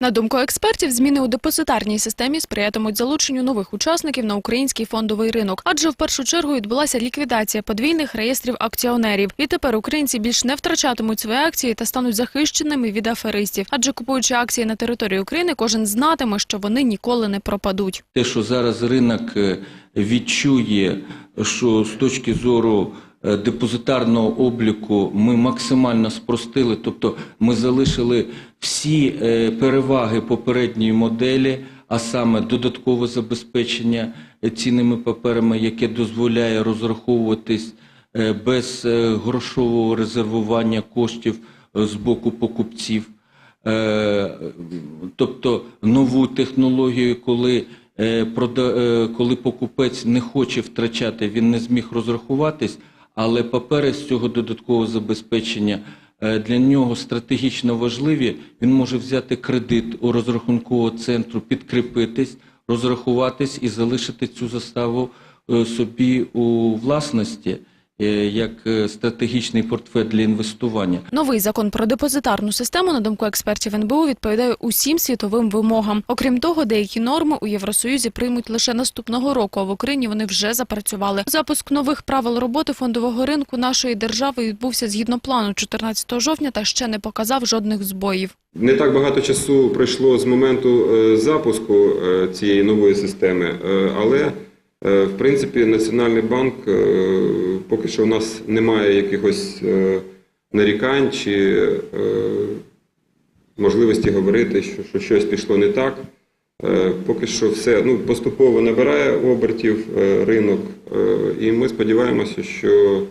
На думку експертів, зміни у депозитарній системі сприятимуть залученню нових учасників на український фондовий ринок, адже в першу чергу відбулася ліквідація подвійних реєстрів акціонерів. Відтепер українці більш не втрачатимуть свої акції та стануть захищеними від аферистів. Адже купуючи акції на території України, кожен знатиме, що вони ніколи не пропадуть. Те, що зараз ринок е, відчує, що з точки зору депозитарного обліку ми максимально спростили, тобто ми залишили всі е, переваги попередньої моделі, а саме додаткове забезпечення е, цінними паперами, яке дозволяє розраховуватись е, без е, грошового резервування коштів е, з боку покупців. Е, тобто нову технологію, коли, е, е, коли покупець не хоче втрачати, він не зміг розрахуватись, але папери з цього додаткового забезпечення е, для нього стратегічно важливі. Він може взяти кредит у розрахункового центру, підкріпитись, розрахуватись і залишити цю заставу е, собі у власності як е, стратегічний портфель для інвестування. Новий закон про депозитарну систему, на думку експертів НБУ, відповідає усім світовим вимогам. Окрім того, деякі норми у Євросоюзі приймуть лише наступного року, а в Україні вони вже запрацювали. Запуск нових правил роботи фондового ринку нашої держави відбувся згідно плану 14 жовтня та ще не показав жодних збоїв. Не так багато часу пройшло з моменту е, запуску е, цієї нової системи, е, але е, в принципі Національний банк е, поки що у нас немає якихось е, нарікань чи е, можливості говорити, що, що щось пішло не так. Е, Поки що все ну, поступово набирає обертів ринок, і ми сподіваємося, що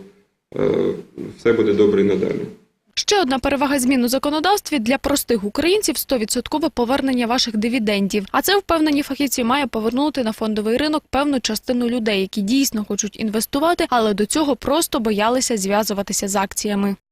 все буде добре і надалі. Ще одна перевага змін у законодавстві для простих українців 100% повернення ваших дивідендів. А це впевнені фахівці має повернути на фондовий ринок певну частину людей, які дійсно хочуть інвестувати, але до цього просто боялися зв'язуватися з акціями.